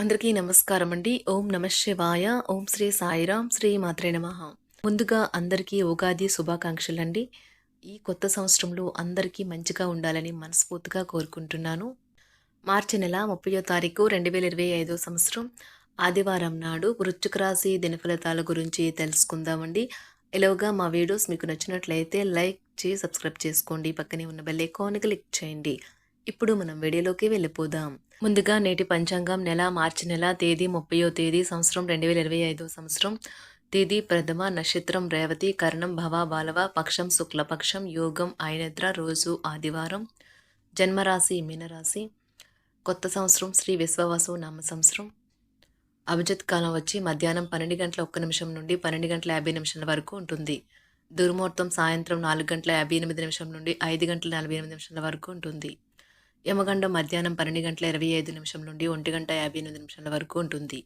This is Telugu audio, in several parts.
అందరికీ నమస్కారం అండి. ఓం నమ శివాయ. ఓం శ్రీ సాయిరాం. శ్రీ మాత్రే నమ. ముందుగా అందరికీ ఉగాది శుభాకాంక్షలు అండి ఈ కొత్త సంవత్సరంలో అందరికీ మంచిగా ఉండాలని మనస్ఫూర్తిగా కోరుకుంటున్నాను. మార్చి నెల ముప్పయో తారీఖు రెండు వేల ఇరవై ఐదో సంవత్సరం. ఆదివారం నాడు వృశ్చిక రాశి దినఫలితాల గురించి తెలుసుకుందామండి. ఇలాగా మా వీడియోస్ మీకు నచ్చినట్లయితే లైక్ చేసి సబ్స్క్రైబ్ చేసుకోండి. పక్కనే ఉన్న బెల్ ఐకాన్ క్లిక్ చేయండి. ఇప్పుడు మనం వీడియోలోకి వెళ్ళిపోదాం. ముందుగా నేటి పంచాంగం నెల మార్చి నెల తేదీ ముప్పయో తేదీ సంవత్సరం రెండు వేల ఇరవై ఐదో సంవత్సరం. తేదీ ప్రథమ నక్షత్రం రేవతి కర్ణం భవ బాలవ పక్షం శుక్లపక్షం యోగం ఆయనద్ర రోజు ఆదివారం. జన్మరాశి మీనరాశి. కొత్త సంవత్సరం శ్రీ విశ్వవాసు నామ సంవత్సరం. అభిజిత్ కాలం వచ్చి మధ్యాహ్నం పన్నెండు గంటల ఒక్క నిమిషం నుండి పన్నెండు గంటల యాభై నిమిషాల వరకు ఉంటుంది. దుర్ముహూర్తం సాయంత్రం నాలుగు గంటల యాభై ఎనిమిది నిమిషం నుండి ఐదు గంటల నలభై ఎనిమిది నిమిషాల వరకు ఉంటుంది. యమగండం మధ్యాహ్నం పన్నెండు గంటల ఇరవై ఐదు నిమిషం నుండి ఒంటి గంట యాభై ఎనిమిది నిమిషాల వరకు ఉంటుంది.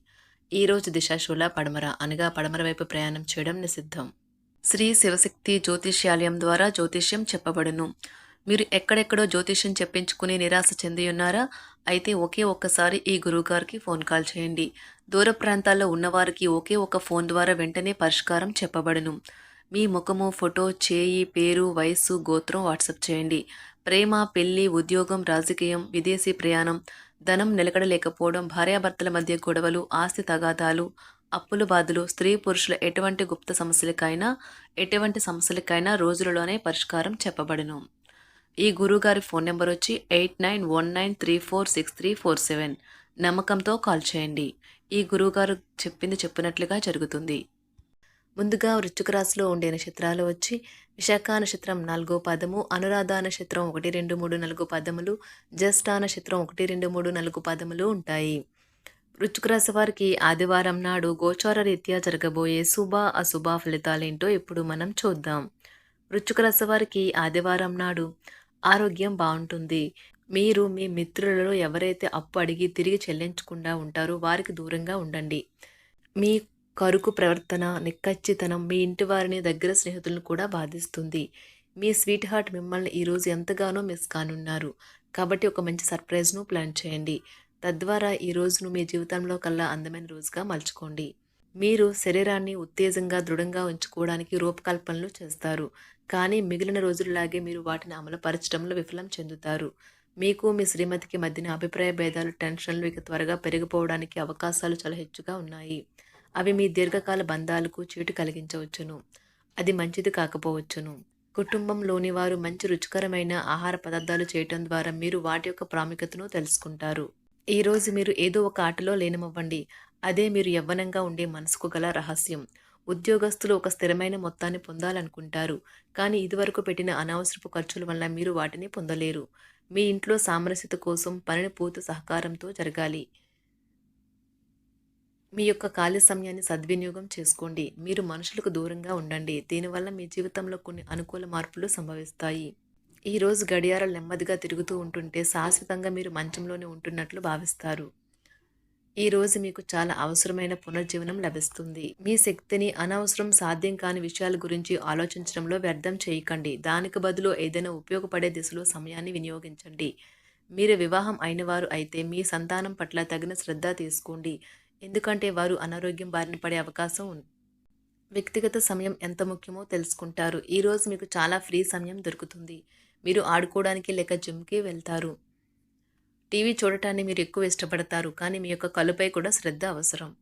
ఈ రోజు దిశాశూల పడమర అనగా పడమర వైపు ప్రయాణం చేయడం నిషిద్ధం. శ్రీ శివశక్తి జ్యోతిష్యాలయం ద్వారా జ్యోతిష్యం చెప్పబడును. మీరు ఎక్కడెక్కడో జ్యోతిష్యం చెప్పించుకుని నిరాశ చెంది ఉన్నారా అయితే ఒకే ఒక్కసారి ఈ గురువుగారికి ఫోన్ కాల్ చేయండి. దూర ప్రాంతాల్లో ఉన్నవారికి ఒకే ఒక ఫోన్ ద్వారా వెంటనే పరిష్కారం చెప్పబడును. మీ ముఖము ఫోటో చేయి పేరు వయస్సు గోత్రం వాట్సాప్ చేయండి. ప్రేమ పెళ్ళి ఉద్యోగం రాజకీయం విదేశీ ప్రయాణం ధనం నిలకడలేకపోవడం భార్యాభర్తల మధ్య గొడవలు ఆస్తి తగాదాలు అప్పుల బాధలు స్త్రీ పురుషుల ఎటువంటి గుప్త సమస్యలకైనా ఎటువంటి సమస్యలకైనా రోజులలోనే పరిష్కారం చెప్పబడును. ఈ గురువుగారి ఫోన్ నెంబర్ వచ్చి eight nine one nine three four six three four seven. నమ్మకంతో కాల్ చేయండి. ఈ గురువుగారు చెప్పింది చెప్పినట్లుగా జరుగుతుంది. ముందుగా వృశ్చిక రాశిలో ఉండే నక్షత్రాలు వచ్చి విశాఖ నక్షత్రం నాలుగో పదము అనురాధ నక్షత్రం ఒకటి రెండు మూడు నాలుగు పదములు జ్యేష్ఠ నక్షత్రం ఒకటి రెండు మూడు నాలుగు పదములు ఉంటాయి. వృశ్చిక రాశి వారికి ఆదివారం నాడు గోచార రీత్యా జరగబోయే శుభ అశుభ ఫలితాలేంటో ఇప్పుడు మనం చూద్దాం. వృశ్చిక రాశి వారికి ఆదివారం నాడు ఆరోగ్యం బాగుంటుంది. మీరు మీ మిత్రులలో ఎవరైతే అప్పు అడిగి తిరిగి చెల్లించకుండా ఉంటారో వారికి దూరంగా ఉండండి. మీ కరుకు ప్రవర్తన నిక్కచ్చితనం మీ ఇంటి వారిని దగ్గర స్నేహితులను కూడా బాధిస్తుంది. మీ స్వీట్ హార్ట్ మిమ్మల్ని ఈరోజు ఎంతగానో మిస్ కానున్నారు. కాబట్టి ఒక మంచి సర్ప్రైజ్ను ప్లాన్ చేయండి. తద్వారా ఈ రోజును మీ జీవితంలో కల్లా అందమైన రోజుగా మలుచుకోండి. మీరు శరీరాన్ని ఉత్తేజంగా దృఢంగా ఉంచుకోవడానికి రూపకల్పనలు చేస్తారు. కానీ మిగిలిన రోజుల్లాగే మీరు వాటిని అమలుపరచడంలో విఫలం చెందుతారు. మీకు మీ శ్రీమతికి మధ్యన అభిప్రాయ భేదాలు టెన్షన్లు ఇక త్వరగా పెరిగిపోవడానికి అవకాశాలు చాలా హెచ్చుగా ఉన్నాయి. అవి మీ దీర్ఘకాల బంధాలకు చీటు కలిగించవచ్చును. అది మంచిది కాకపోవచ్చును. కుటుంబంలోని వారు మంచి రుచికరమైన ఆహార పదార్థాలు చేయటం ద్వారా మీరు వాటి యొక్క ప్రాముఖ్యతను తెలుసుకుంటారు. ఈరోజు మీరు ఏదో ఒక ఆటలో లీనమవ్వండి. అదే మీరు యవ్వనంగా ఉండే మనసుకు గల రహస్యం. ఉద్యోగస్తులు ఒక స్థిరమైన మొత్తాన్ని పొందాలనుకుంటారు. కానీ ఇదివరకు పెట్టిన అనవసరపు ఖర్చుల వల్ల మీరు వాటిని పొందలేరు. మీ ఇంట్లో సామరస్యత కోసం పనిని పూర్తి సహకారంతో జరగాలి. మీ యొక్క ఖాళీ సమయాన్ని సద్వినియోగం చేసుకోండి. మీరు మనుషులకు దూరంగా ఉండండి. దీనివల్ల మీ జీవితంలో కొన్ని అనుకూల మార్పులు సంభవిస్తాయి. ఈ రోజు గడియారాలు నెమ్మదిగా తిరుగుతూ ఉంటుంటే శాశ్వతంగా మీరు మంచంలోనే ఉంటున్నట్లు భావిస్తారు. ఈ రోజు మీకు చాలా అవసరమైన పునర్జీవనం లభిస్తుంది. మీ శక్తిని అనవసరం సాధ్యం కాని విషయాల గురించి ఆలోచించడంలో వ్యర్థం చేయకండి. దానికి బదులు ఏదైనా ఉపయోగపడే దిశలో సమయాన్ని వినియోగించండి. మీరు వివాహం అయినవారు అయితే మీ సంతానం పట్ల తగిన శ్రద్ధ తీసుకోండి. ఎందుకంటే వారు అనారోగ్యం బారిన పడే అవకాశం ఉంది. వ్యక్తిగత సమయం ఎంత ముఖ్యమో తెలుసుకుంటారు. ఈరోజు మీకు చాలా ఫ్రీ సమయం దొరుకుతుంది. మీరు ఆడుకోవడానికి లేక జిమ్కి వెళ్తారు. టీవీ చూడటాన్ని మీరు ఎక్కువ ఇష్టపడతారు. కానీ మీ యొక్క కలుపై కూడా శ్రద్ధ అవసరం.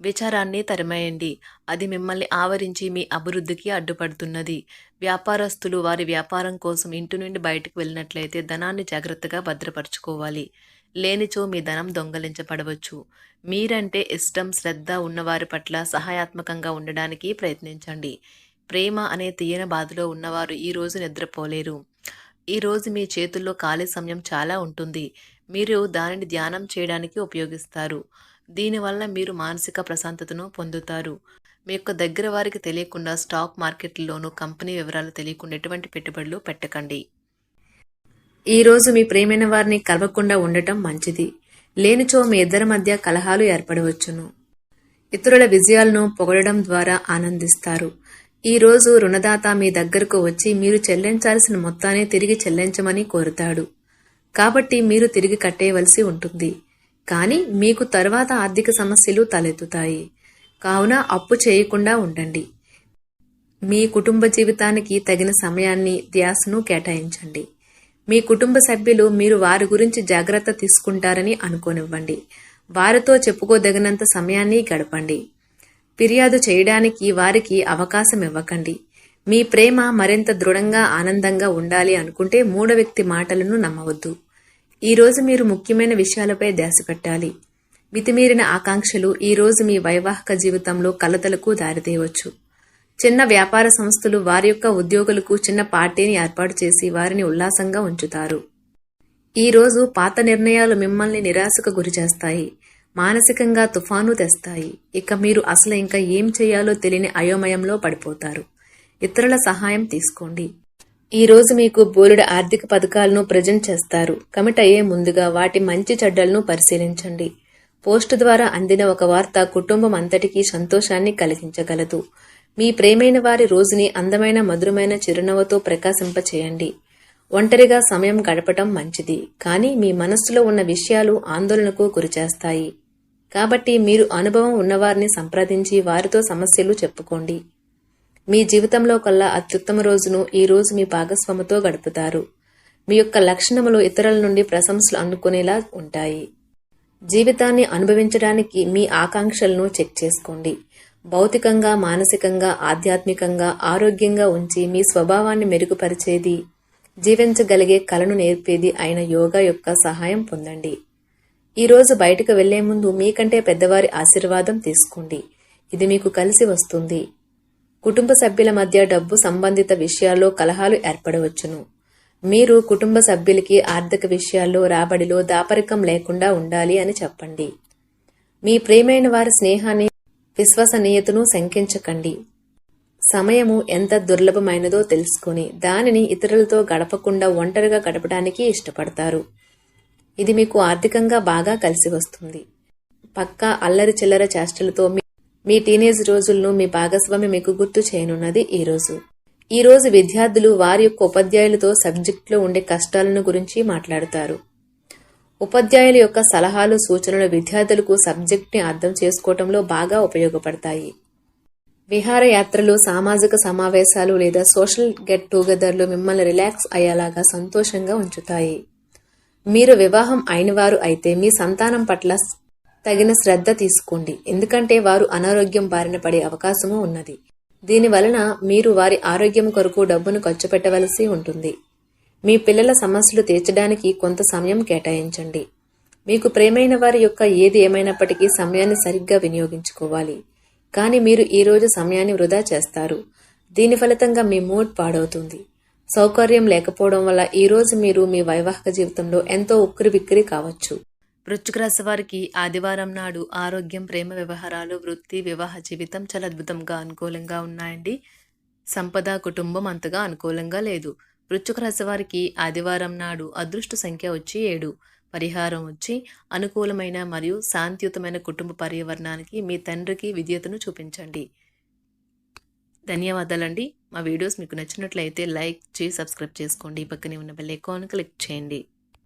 విచారాన్ని తరిమేయండి. అది మిమ్మల్ని ఆవరించి మీ అభివృద్ధికి అడ్డుపడుతున్నది. వ్యాపారస్తులు వారి వ్యాపారం కోసం ఇంటి నుండి బయటకు వెళ్ళినట్లయితే ధనాన్ని జాగ్రత్తగా భద్రపరచుకోవాలి. లేనిచో మీ ధనం దొంగలించబడవచ్చు. మీరంటే ఇష్టం శ్రద్ధ ఉన్నవారి పట్ల సహాయాత్మకంగా ఉండడానికి ప్రయత్నించండి. ప్రేమ అనే తీయన బాధలో ఉన్నవారు ఈరోజు నిద్రపోలేరు. ఈరోజు మీ చేతుల్లో ఖాళీ సమయం చాలా ఉంటుంది. మీరు దానిని ధ్యానం చేయడానికి ఉపయోగిస్తారు. దీనివల్ల మీరు మానసిక ప్రశాంతతను పొందుతారు. మీ యొక్క దగ్గర వారికి తెలియకుండా స్టాక్ మార్కెట్లోనూ కంపెనీ వివరాలు తెలియకుండా ఎటువంటి పెట్టుబడులు పెట్టకండి. ఈరోజు మీ ప్రేమైన వారిని కలవకుండా ఉండటం మంచిది. లేనిచో మీ ఇద్దరి మధ్య కలహాలు ఏర్పడవచ్చును. ఇతరుల విజయాలను పొగడడం ద్వారా ఆనందిస్తారు. ఈరోజు రుణదాత మీ దగ్గరకు వచ్చి మీరు చెల్లించాల్సిన మొత్తాన్ని తిరిగి చెల్లించమని కోరుతాడు. కాబట్టి మీరు తిరిగి కట్టేయవలసి ఉంటుంది. కానీ మీకు తర్వాత ఆర్థిక సమస్యలు తలెత్తుతాయి. కావున అప్పు చేయకుండా ఉండండి. మీ కుటుంబ జీవితానికి తగిన సమయాన్ని ధ్యాసను కేటాయించండి. మీ కుటుంబ సభ్యులు మీరు వారి గురించి జాగ్రత్త తీసుకుంటారని అనుకోనివ్వండి. వారితో చెప్పుకోదగినంత సమయాన్ని గడపండి. ఫిర్యాదు చేయడానికి వారికి అవకాశం ఇవ్వకండి. మీ ప్రేమ మరింత దృఢంగా ఆనందంగా ఉండాలి అనుకుంటే మూడో వ్యక్తి మాటలను నమ్మవద్దు. ఈరోజు మీరు ముఖ్యమైన విషయాలపై ధ్యాస పెట్టాలి. మితిమీరిన ఆకాంక్షలు ఈరోజు మీ వైవాహిక జీవితంలో కలతలకు దారితీయవచ్చు. చిన్న వ్యాపార సంస్థలు వారి యొక్క ఉద్యోగులకు చిన్న పార్టీని ఏర్పాటు చేసి వారిని ఉల్లాసంగా ఉంచుతారు. ఈ రోజు పాత నిర్ణయాలు మిమ్మల్ని నిరాశకు గురిచేస్తాయి మానసికంగా తుఫాను తెస్తాయి. ఇక మీరు అసలు ఇంకా ఏం చేయాలో తెలియని అయోమయంలో పడిపోతారు. ఇతరుల సహాయం తీసుకోండి. ఈ రోజు మీకు బోలెడు ఆర్థిక పథకాలను ప్రజెంట్ చేస్తారు. కమిట్ అయ్యే ముందుగా వాటి మంచి చెడ్డలను పరిశీలించండి. పోస్టు ద్వారా అందిన ఒక వార్త కుటుంబం అంతటికీ సంతోషాన్ని కలిగించగలదు. మీ ప్రేమైన వారి రోజుని అందమైన మధురమైన చిరునవ్వుతో ప్రకాశింపచేయండి. ఒంటరిగా సమయం గడపటం మంచిది. కానీ మీ మనస్సులో ఉన్న విషయాలు ఆందోళనకు గురిచేస్తాయి. కాబట్టి మీరు అనుభవం ఉన్నవారిని సంప్రదించి వారితో సమస్యలు చెప్పుకోండి. మీ జీవితంలో కల్లా అత్యుత్తమ రోజును ఈ రోజు మీ భాగస్వామితో గడుపుతారు. మీ యొక్క లక్షణములు ఇతరుల నుండి ప్రశంసలు అందుకునేలా ఉంటాయి. జీవితాన్ని అనుభవించడానికి మీ ఆకాంక్షలను చెక్ చేసుకోండి. భౌతికంగా మానసికంగా ఆధ్యాత్మికంగా ఆరోగ్యంగా ఉంచి మీ స్వభావాన్ని మెరుగుపరిచేది జీవించగలిగే కళను నేర్పేది అయిన యోగా యొక్క సహాయం పొందండి. ఈరోజు బయటకు వెళ్ళే ముందు మీకంటే పెద్దవారి ఆశీర్వాదం తీసుకోండి. ఇది మీకు కలిసి వస్తుంది. కుటుంబ సభ్యుల మధ్య డబ్బు సంబంధిత విషయాల్లో కలహాలు ఏర్పడవచ్చును. మీరు కుటుంబ సభ్యులకి ఆర్థిక విషయాల్లో రాబడిలో దాపరికం లేకుండా ఉండాలి అని చెప్పండి. మీ ప్రేమైన వారి స్నేహాన్ని విశ్వసనీయతను శంకించకండి. సమయము ఎంత దుర్లభమైనదో తెలుసుకుని దానిని ఇతరులతో గడపకుండా ఒంటరిగా గడపడానికి ఇష్టపడతారు. ఇది మీకు ఆర్థికంగా బాగా కలిసి వస్తుంది. పక్కా అల్లరి చిల్లర చేష్టలతో మీ టీనేజ్ రోజులను మీ భాగస్వామి మీకు గుర్తు చేయనున్నది ఈ రోజు. ఈ రోజు విద్యార్థులు వారి యొక్క ఉపాధ్యాయులతో సబ్జెక్టులో ఉండే కష్టాలను గురించి మాట్లాడతారు. ఉపాధ్యాయుల యొక్క సలహాలు సూచనలు విద్యార్థులకు సబ్జెక్ట్ని అర్థం చేసుకోవటంలో బాగా ఉపయోగపడతాయి. విహారయాత్రలు సామాజిక సమావేశాలు లేదా సోషల్ గెట్ టుగెదర్లు మిమ్మల్ని రిలాక్స్ అయ్యేలాగా సంతోషంగా ఉంచుతాయి. మీరు వివాహం అయినవారు అయితే మీ సంతానం పట్ల తగిన శ్రద్ధ తీసుకోండి. ఎందుకంటే వారు అనారోగ్యం బారిన పడే అవకాశము ఉన్నది. దీని వలన మీరు వారి ఆరోగ్యం కొరకు డబ్బును ఖర్చు పెట్టవలసి ఉంటుంది. మీ పిల్లల సమస్యలు తీర్చడానికి కొంత సమయం కేటాయించండి. మీకు ప్రేమైన వారి యొక్క ఏది ఏమైనప్పటికీ సమయాన్ని సరిగ్గా వినియోగించుకోవాలి. కానీ మీరు ఈ రోజు సమయాన్ని వృధా చేస్తారు. దీని ఫలితంగా మీ మూడ్ పాడవుతుంది. సౌకర్యం లేకపోవడం వల్ల ఈరోజు మీరు మీ వైవాహిక జీవితంలో ఎంతో ఉక్కిరి బిక్కిరి కావచ్చు. వృశ్చిక రాశి వారికి ఆదివారం నాడు ఆరోగ్యం ప్రేమ వ్యవహారాలు వృత్తి వివాహ జీవితం చాలా అద్భుతంగా అనుకూలంగా ఉన్నాయండి. సంపద కుటుంబం అంతగా అనుకూలంగా లేదు. వృశ్చిక రాశి వారికి ఆదివారం నాడు అదృష్ట సంఖ్య వచ్చి ఏడు. పరిహారం వచ్చి అనుకూలమైన మరియు శాంతియుతమైన కుటుంబ పర్యావరణానికి మీ తండ్రికి విద్యతను చూపించండి. ధన్యవాదాలండి. మా వీడియోస్ మీకు నచ్చినట్లయితే లైక్ చేసి సబ్స్క్రైబ్ చేసుకోండి. పక్కనే ఉన్న బెల్ ఐకాన్ క్లిక్ చేయండి.